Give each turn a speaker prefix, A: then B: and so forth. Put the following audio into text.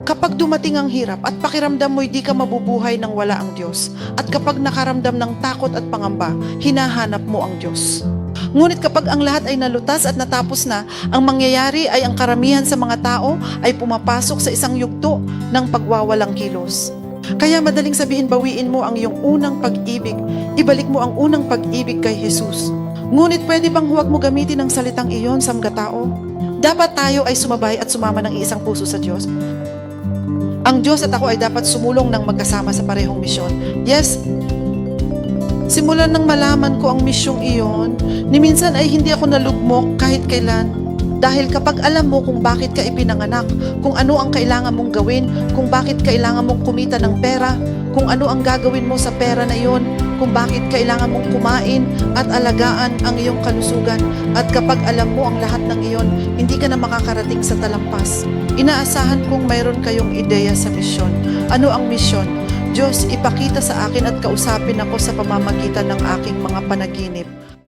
A: Kapag dumating ang hirap at pakiramdam mo'y di ka mabubuhay nang wala ang Diyos, at kapag nakaramdam ng takot at pangamba, hinahanap mo ang Diyos. Ngunit kapag ang lahat ay nalutas at natapos na, ang mangyayari ay ang karamihan sa mga tao ay pumapasok sa isang yugto ng pagwawalang kilos. Kaya madaling sabihin bawiin mo ang iyong unang pag-ibig, ibalik mo ang unang pag-ibig kay Jesus. Ngunit pwede bang huwag mo gamitin ang salitang iyon sa mga tao? Dapat tayo ay sumabay at sumama ng isang puso sa Diyos. Ang Diyos at ako ay dapat sumulong ng magkasama sa parehong misyon. Yes, simulan nang malaman ko ang misyong iyon, ni minsan ay hindi ako nalugmok kahit kailan. Dahil kapag alam mo kung bakit ka ipinanganak, kung ano ang kailangan mong gawin, kung bakit kailangan mong kumita ng pera, kung ano ang gagawin mo sa pera na iyon, kung bakit kailangan mong kumain at alagaan ang iyong kalusugan. At kapag alam mo ang lahat ng iyon, hindi ka na makakarating sa talampas. Inaasahan kong mayroon kayong ideya sa misyon. Ano ang misyon? Diyos, ipakita sa akin at kausapin ako sa pamamagitan ng aking mga panaginip.